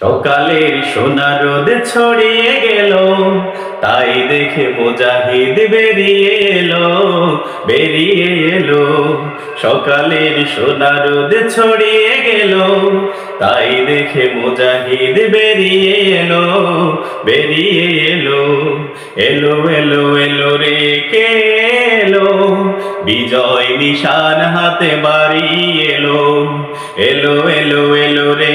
সকালের সোনা রোদ ছড়িয়ে গেল, তাই দেখে মুজাহিদ বেরিয়ে এলো বেরিয়ে এলো। সকালের সোনা রোদ ছড়িয়ে গেল, তাই দেখে মুজাহিদ বেরিয়ে এলো বেরিয়ে এলো। এলো এলো এলো রে, কে এলো? বিজয় নিশান হাতে বাড়ি এলো। এলো এলো এলো রে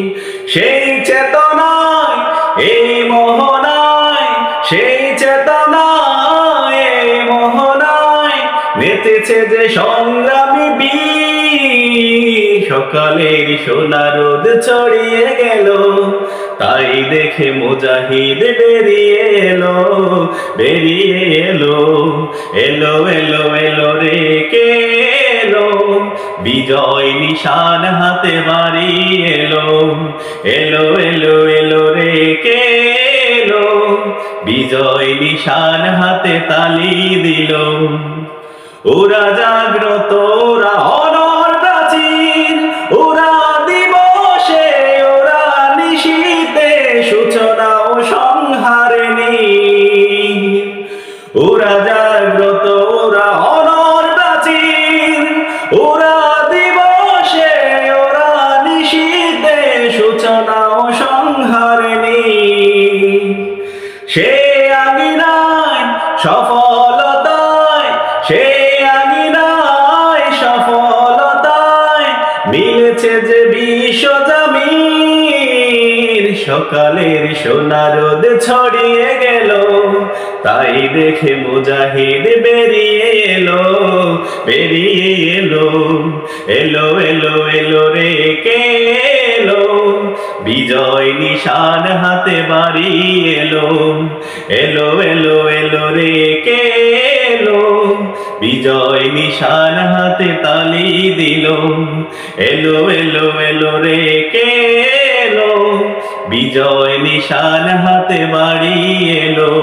চেতনায় মোহনায় মেতেছে যে সংগ্রামী বীর। সকালের সোনা রোদ ছড়িয়ে গেল, তাই দেখে মুজাহিদ বেরিয়ে এলো বেরিয়ে এলো এলো এলো এলো রে কে এলো? বিজয় নিশান হাতে বাড়ি এলো এলো এলো এলো রে কে বিজয় নিশান হাতে তালি দিল। ওরা জাগ্রত, ওরা অনর প্রাচীন, ওরা দিবসে, ওরা নিশীতে সূচনা ও ওরা জাগ্রত, ওরা অনর প্রাচীন, ওরা দিবসে, ওরা নিশীতে সূচনা ও সংহারে সে যে সকালের সোনা রোদ ছড়িয়ে গেল, তাই দেখে মুজাহিদ বেরিয়ে এলো বেরিয়ে এলো এলো এলো এলো রে কে এলো? বিজয় নিশান হাতে বাড়ি এলো এলো এলো এলো রে কে বিজয় নিশান হাতে তালি দিল। এলো এলো এলো রে, কে এলো? বিজয় নিশান হাতে বাড়ি এলো।